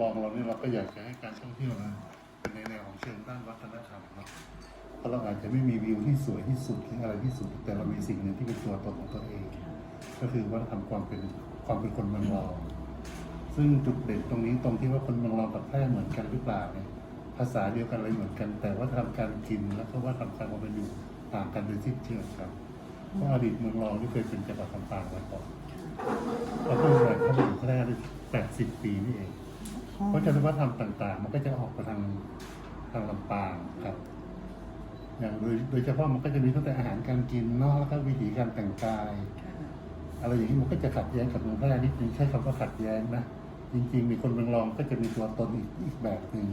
รองเราเนี่ยเราก็อยากจะให้การท่องเที่ยวนะเป็นในแนวของเชิงด้านวัฒนธรรมเนาะเพราะเราอาจจะไม่มีวิวที่สวยที่สุดหรืออะไรที่สุด แต่เรามีสิ่งหนึ่งที่เป็นตัวตนของตัวเอง ก็คือวัฒนธรรมความเป็นความเป็นคนเมืองรองซึ่งจุดเด่นตรงนี้ตรงที่ว่าคนเมืองรองกับแพร่เหมือนกันหรือเปล่าเนี่ยภาษาเดียวกันอะไรเหมือนกัน แต่ว่าทำการกินแล้วก็ว่าทำการความเป็นอยู่ต่างกันโดยสิ้นเชิงครับเพราะอดีตเมืองรองที่เคยเป็นจังหวัดลำปางๆมาก่อนแล้วก็เลยเข้ามาอยู่แพร่ได้แปดสิบปีนี่เอง เพราะฉะนั้นวัฒนธรรมต่าง ๆ มันก็จะออกไปทางทางลำปางครับ อย่างโดยโดยเฉพาะมันก็จะมีตั้งแต่อาหารการกินเนอกแล้วก็วิธีการแต่งกาย อะไรอย่างนี้มันก็จะขัดแย้งกับเมืองแพร่นิดนึงใช้คำว่าขัดแย้งนะจริง ๆ มีคนเมืองรองก็จะมีตัวตนอีกอีกแบบหนึ่ง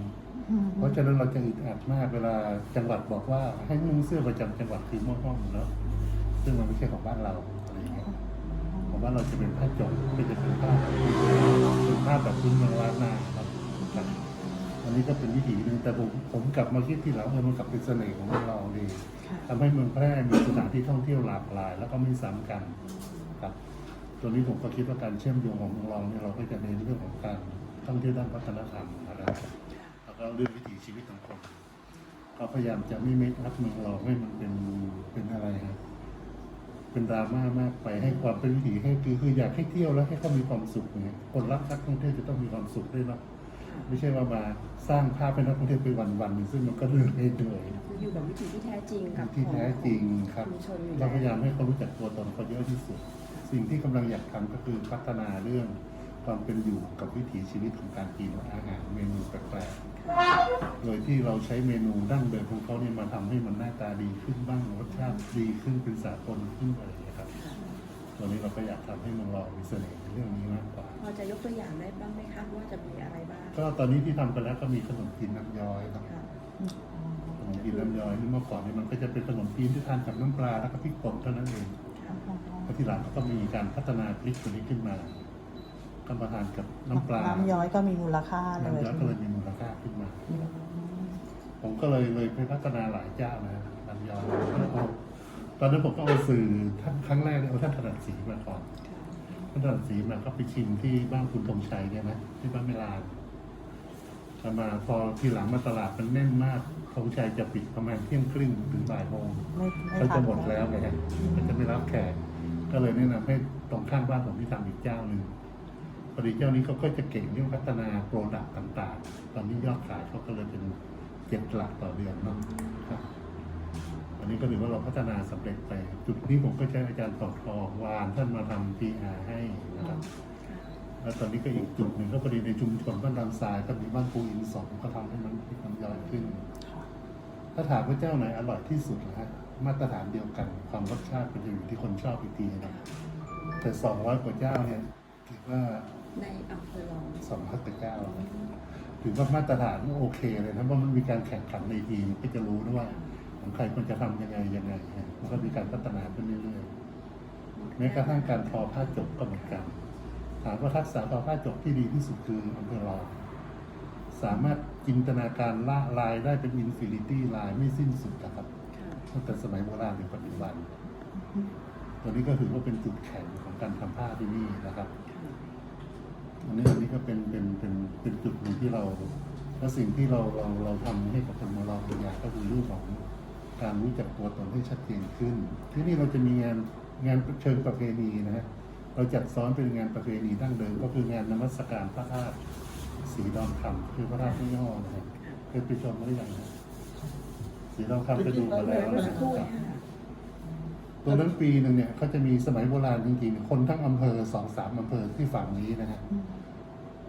เพราะฉะนั้นเราจะอึดอัดมากเวลาจังหวัดบอกว่าให้นุ่งเสื้อประจำจังหวัดคือม่วงห้อมเนาะซึ่งมันไม่ใช่ของบ้านเราอะไรอย่างเงี้ย ของบ้านเราจะเป็นผ้าจงก็จะเป็นผ้าเป็นผ้าแบบพื้นเมืองล้านนาครับครับอันนี้ก็เป็นวิถีหนึ่งแต่ผมผมกลับมาคิดที่หลังเออมันกลับเป็นเสน่ห์ของเมืองเราดีทำให้เมืองแพร่มีสถานที่ท่องเที่ยวหลากหลาย แล้วก็ไม่ซ้ำกันครับตัวนี้ผมก็คิดว่าการเชื่อมโยงของเมืองเราเนี่ยเราก็จะเน้นเรื่องของการท่องเที่ยวด้านวัฒนธรรมนะครับแล้วก็เรื่องวิถีชีวิตของคนก็พยายามจะไม่เมคอัพเมืองเราให้มันเป็นเป็นอะไรครับ เป็นดราม่ามากไปให้ความเป็นวิถีให้คือคืออยากให้เที่ยวแล้วให้เขามีความสุขไงคนรักนักท่องเที่ยวจะต้องมีความสุขด้วยเนาะไม่ใช่ว่ามาสร้างภาพเป็นนักท่องเที่ยวไปวันๆหนึ่งซึ่งมันก็เรื่องไม่เหนื่อยคืออยู่แบบวิถีที่แท้จริงกับที่แท้จริงครับชุมชนอยู่เราพยายามแล้วให้เขารู้จักตัวตนเขาเยอะที่สุด สิ่งที่กำลังอยากทำก็คือพัฒนาเรื่อง ความเป็นอยู่กับวิถีชีวิตของการกินอาหารเมนูแปลกๆ โดยที่เราใช้เมนูดั้งเดิมของเขาเนี่ยมาทำให้มันหน้าตาดีขึ้นบ้างรสชาติดีขึ้นเป็นสากลขึ้นอะไรอย่างเงี้ยครับตัวนี้เราก็อยากทำให้เมันเรามีเสน่ห์ในเรื่องนี้มากกว่าพอจะยกตัวอย่างได้บ้างไหมคะว่าจะมีอะไรบ้าง ก็ตอนนี้ที่ทำกันแล้วก็มีขนมจีนน้ำย้อยครับค่ะขนมจีนน้ำย้อยนี่เมื่อก่อนเนี่ยมันก็จะเป็นขนมจีนที่ทานกับน้ำปลาแล้วก็พริกป่นเท่านั้นเองค่ะแล้วทีหลังก็มีการพัฒนาพริกตัวนี้ขึ้นมา ก็มาทานกับน้ำปลาน้ำย้อยก็มีมูลค่าเลยน้ำย้อยก็เลยมีมูลค่าขึ้นมา ผมก็เลยเลยไปพัฒนาหลายเจ้านะน้ำย้อยแล้วเอาตอนนั้นผมก็เอาสื่อท่านครั้งแรกเนี่ยเอาท่านถนัดสีมาก่อนค่ะท่านถนัดสีมาก็ไปชิมที่บ้านคุณธงชัยเนี่ยนะที่บ้านไม่ลานแต่มาพอทีหลังมาตลาดมันแน่นมากธงชัยจะปิดประมาณเที่ยงครึ่งถึงบ่ายโมงไม่ไม่เขาทัจะนหมดแล้วไงฮะมันจะไม่รับแขกก็เลยแนะนำให้ตรงข้างบ้านผมที่ทำอีกเจ้าหนึ่ง พอดีเจ้านี้เขาก็จะเก่งเรื่องพัฒนาโปรดักต์ต่างๆ ตอนนี้ยอดขายเขาก็เลยเป็นเจ็ดหลักต่อเดือนเนาะครับ อันนี้ก็ถือว่าเราพัฒนาสำเร็จไป จุดนี้ผมก็ใช้อาจารย์ต่อทองวานท่านมาทำ PR ให้นะครับ แล้วตอนนี้ก็อีกจุดหนึ่งก็พอดีในชุมชนบ้านดอนทรายก็มีบ้านปูอินสองก็ทำให้มันมีความย้อยขึ้น ถ้าถามว่าเจ้าไหนอร่อยที่สุดนะฮะมาตรฐานเดียวกันความรสชาติเป็นอยู่ที่คนชอบอีกทีนะแต่สองร้อยกว่าเจ้าเนี่ยถือว่า ในอำเภอรองสองร้อยกว่าเจ้าถือว่ามาตรฐานโอเคเลยนะเพราะมันมีการแข่งขันในทีมก็จะรู้นะว่าของใครควรจะทำยังไงยังไงนะมันก็มีการพัฒนาขึ้นเรื่อยๆแม้กระทั่งการทอผ้าจกก็เหมือนกันถามว่าทักษะทอผ้าจกที่ดีที่สุดคืออำเภอรองสามารถจินตนาการละลายได้เป็นอินฟินิตี้ลายไม่สิ้นสุดนะครับตั้งแต่สมัยโบราณถึงปัจจุบัน ตัวนี้ก็ถือว่าเป็นจุดแข็งของการทำผ้าที่นี่นะครับ อันนี้อันนี้ก็เป็นเป็นเป็นเป็นจุดหนึ่งที่เราและสิ่งที่เราเราเราทำให้กับคนมาลองตัวอย่างก็คือเรื่องของการรู้จักตัวตนให้ชัดเจนขึ้น ที่นี่เราจะมีงานงานเชิงประเพณีนะฮะเราจัดซ้อนเป็นงานประเพณีดั้งเดิมก็คืองานนมัสการพระธาตุสีดอนคำคือพระธาตุที่ย่อนะครับเคยไปชมหรือยังนะสีดอนคำไปดูมาแล้วนะครับ ตรงนั้นปีหนึ่งเนี่ยเขาจะมีสมัยโบราณจริงๆคนทั้งอำเภอสองสามอำเภอที่ฝั่งนี้นะฮะ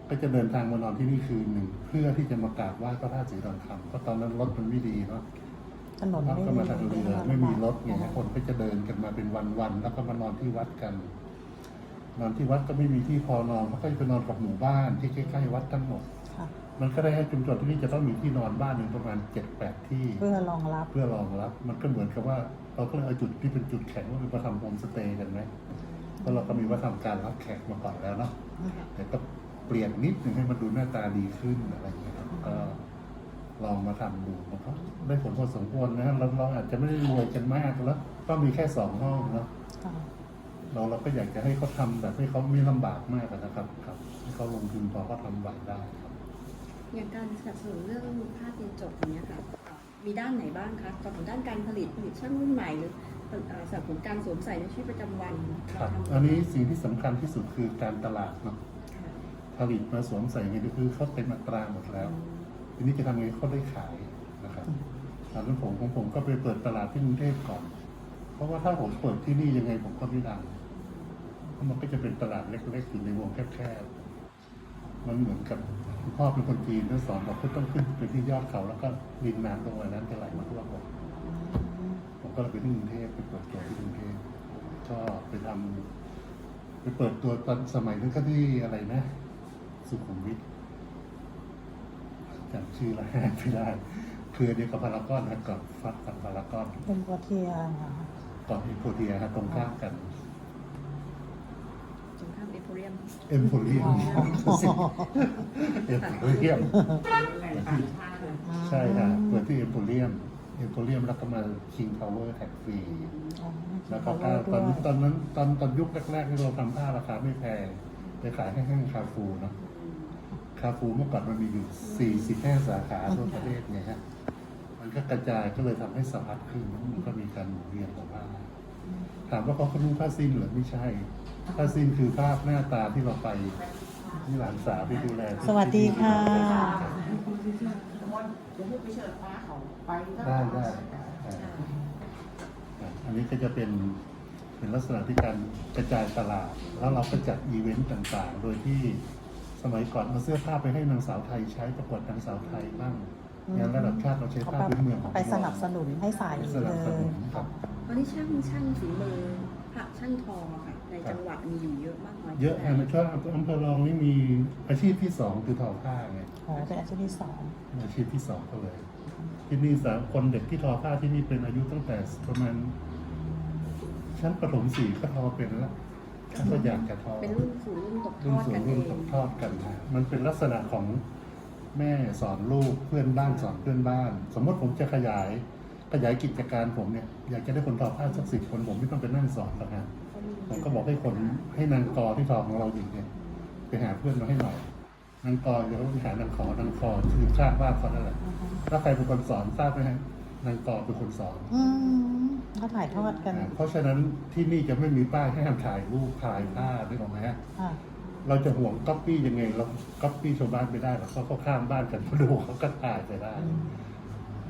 ก็จะเดินทางมานอนที่นี่คืนหนึ่งเพื่อที่จะมากราบไหว้พระธาตุสีดอนคำเพราะตอนนั้นรถมันไม่ดีเนาะถนนเราไม่ก็มีมาทางเรือไม่มีรถไงฮะคนก็จะเดินกันมาเป็นวันๆแล้วก็มานอนที่วัดกัน นอนที่วัดก็ไม่มีที่พอนอนเขาก็จะไปนอนกับหมู่บ้านที่ใกล้ๆวัดทั้งหมดค่ะมันก็ได้ให้ชุมชนที่นี่จะต้องมีที่นอนบ้านหนึ่งประมาณเจ็ดแปดที่ เพื่อรองรับ เพื่อรองรับ มันก็เหมือนกับว่า เราก็เลยเอาจุดที่เป็นจุดแข็งว่าเป็นมาทำโฮมสเตย์กันไหมเพราะเราก็มีวัฒนธรรมการรับแขกมาก่อนแล้วเนาะแต่ก็เปลี่ยนนิดหนึ่งให้มันดูหน้าตาดีขึ้นอะไรอย่างเงี้ยครับก็ลองมาทำดูมันก็ได้ผลพอสมควรนะเราเราอาจจะไม่ได้รวยกันมากแล้ว ก็มีแค่สองห้องเนาะ ค่ะเราเราก็อยากจะให้เขาทำแบบให้เขาไม่ลำบากมากอะนะครับครับให้เขาลงทุนพอเขาทำไหวได้ครับ อย่างการสนับสนุนเรื่องภาพเรียนจบอย่างเนี้ยค่ะเอ่อ มีด้านไหนบ้างคะสนับสนุนด้านการผลิตผลิตช่างรุ่นใหม่หรือเอ่อสนับสนุนการสวมใส่ในชีวิตประจำวันครับเราทำอันนี้สิ่งที่สำคัญที่สุดคือการตลาดเนาะค่ะผลิตมาสวมใส่ไงก็คือเขาเต็มอัตราหมดแล้ว ทีนี้จะทำไงเขาได้ขายนะครับตอนนั้นผมของผมก็ไปเปิดตลาดที่กรุงเทพก่อน เพราะว่าถ้าผมเปิดที่นี่ยังไงผมก็ไม่ดังเพราะมันก็จะเป็นตลาดเล็กๆอยู่ในวงแคบๆ มันเหมือนกับ คุณพ่อเป็นคนจีนแล้วสอนบอกคุณต้องขึ้นไปที่ยอดเขาแล้วก็ริมน้ำตรงนั้นจะไหลมาทั่วหมดผมก็เลยไปที่กรุงเทพไปเปิดตัวที่กรุงเทพก็ไปทำไปเปิดตัวตอนสมัยนั้นก็ที่อะไรนะ สุขุมวิทจำชื่อร้านไม่ได้คือเดียวกับพารากอนนะกับฟักกับพารากอนเป็นกัวเทียค่ะก่อนเอ็มโพเทียครับตรงข้ามกัน ตรงข้ามเอโพ เรียมเอ็มโพเทียมเอ็มโพเทียมใช่ค่ะเปิดที่เอ็มโพเทียมเอ็มโพเทียมแล้วก็มาคิงพาวเวอร์แท็กฟรีอ๋อแล้วก็ด้ตอนวยตอนนั้นตอนตอนยุคแรกๆที่เราทำผ้าราคาไม่แพงไปขายให้ห้างคาฟูเนาะคาฟูเมื่อก่อนมันมีอยู่สี่สิบห้าสาขาทั่วประเทศไงฮะ มันก็กระจายก็เลยทำให้สะพัดขึ้นมันก็มีการหมุนเวียนของผ้าถามว่าเขาเขารู้ผ้าสิ้นเหรือไม่ใช่ ผ้าสิ้นคือภาพหน้าตาที่เราไปที่หลานสาวที่ดูแลที่สวัสดีค่ะเดี๋ยวพวกไปเชิญฟ้าเขาไปก็ได้ได้ได้อะอันนี้ก็จะเป็นเป็นลักษณะที่การกระจายตลาด แล้วเราก็จัดอีเวนต์ต่างๆ โดยที่สมัยก่อนเอาเสื้อผ้าไปให้นางสาวไทยใช้ประกวดนางสาวไทยบ้างงานระดับชาติเราใช้เขาผ้าไปพื้นเมืองของไปสนับสนุนให้ใส่ไปสเลนับสยนุนครับวันนี้ช่างช่างฝีมือพระช่างทองอะค่ะ ในจังหวัดมีอยู่เยอะมากน้อยเยอะแห่ในช่วงอำเภอรองนี่มีอาชีพที่สองคือทอผ้าไงอ๋อเป็นอาชีพที่สองอาชีพที่สองก็เลย ที่นี่สามคนเด็กที่ทอผ้าที่นี่เป็นอายุตั้งแต่ประมาณชั้นประถมสี่ก็ทอเป็นแล้วก็อยากจะทอ เป็นรุ่นสู่รุ่นตกทรุ่นอดสู่กันเอรุ่นงตกทอดกันนะมันเป็นลักษณะของแม่สอนลูกเพื่อนบ้านสอนเพื่อนบ้าน สมมติผมจะขยาย ขยายกิจการผมเนี่ยอยากจะได้คนทอผ้าสักสิบคนผมไม่ต้องไปนั่งสอนหรอกนะผมก็บอกให้คนให้นางกอที่ทอของเราอยู่เนี่ยไปหาเพื่อนมาให้หน่อยนางกอเดี๋ยวไปหานางขอนางคอคือคาดว่าเขานั่นแหละถ้าใครเป็นคนสอนทราบไหมฮะนางกอเป็นคนสอนอืมเขาถ่ายทอดกันอ่าเพราะฉะนั้นที่นี่จะไม่มีป้ายให้ห้ามถ่ายรูปถ่ายภาพได้หรอกไหมฮะค่ะเราจะห่วงก๊อปปี้ยังไงเราก๊อปปี้ชาวบ้านไม่ได้หรอกเขาก็ข้ามบ้านกันมาดูเขาก็ถ่ายไปได้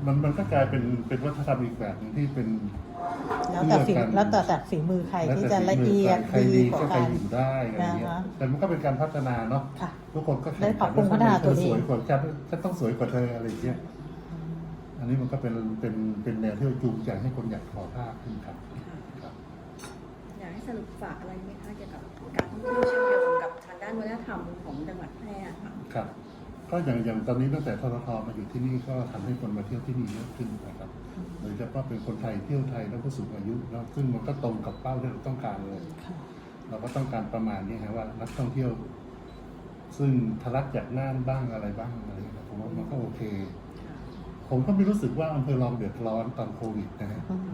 มันมันก็กลายเป็นเป็นวัฒนธรรมอีกแบบหนึงที่เป็นแล้วแต่ฝีเลือกกันแล้วแต่แต่ฝีมือใครที่จะละเอียดใครดีดีกว่าก็ใครกันอยู่ได้อะไรเงี้ยนะคะแต่มันก็เป็นการพัฒนาเนาะค่ะทุกคนก็แข่งได้ปรับปรุงกัพัฒนาตัวเองสวยกว่าฉันฉันต้องสวยกว่าเธออะไรอย่างเงี้ยอันนี้มันก็เป็นเป็นเป็นแนวที่เราจูงใจให้คนอยากทอผ้าขึ้นครับครับอยากให้สรุปฝากอะไรไหมคะเกี่ยวกับการท่องเที่ยวเชื่อมโยงกับทางด้านวัฒนธรรมของจังหวัดแพร่ค่ะครับ ก็อย่างอย่างตอนนี้ตั้งแต่ทททมาอยู่ที่นี่ก็ทำให้คนมาเที่ยวที่นี่เยอะขึ้นนะครับโดยเฉพาะเป็นคนไทยเที่ยวไทยแล้วก็สูงอายุแล้วซึ่งมันก็ตรงกับเป้าที่เราต้องการเลยค่ะเราก็ต้องการประมาณนี้ฮะว่านักท่องเที่ยว ซึ่งทะลักจากน่านบ้างอะไรบ้างอะไรอย่างเงี้ยผมว่ามันก็โอเค ผมก็ไม่รู้สึกว่าอำเภอรองเดือดร้อนตอนโควิดนะฮะอืม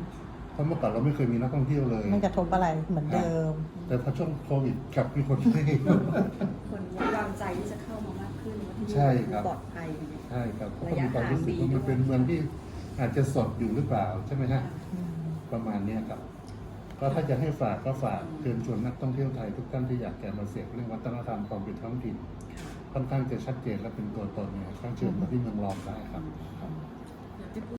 เพราะเมื่อก่อนเราไม่เคยมีนักท่องเที่ยวเลยไม่กระทบอะไรเหมือนเดิม แต่พอช่วงโควิดกลับมีคนเที่ยวคนวางใจที่จะเข้ามา ใช่ครับ ปลอดภัยใช่ครับระก็ยะมีความรู้สึกว่าห่างดีมันเป็นเมืองที่อาจจะสดอยู่หรือเปล่าใช่ไหมฮะอืมประมาณเนี้ยครับ ก็ถ้าจะให้ฝากก็ฝากเชิญชวนนักท่องเที่ยวไทยทุกท่านที่อยากจะมาเสพเรื่องวัฒนธรรมความเป็นท้องถิ่นค่อนข้างจะชัดเจนและเป็นตัวตนเนี่ยก็เชิญมาที่เมืองรองได้ครับครับ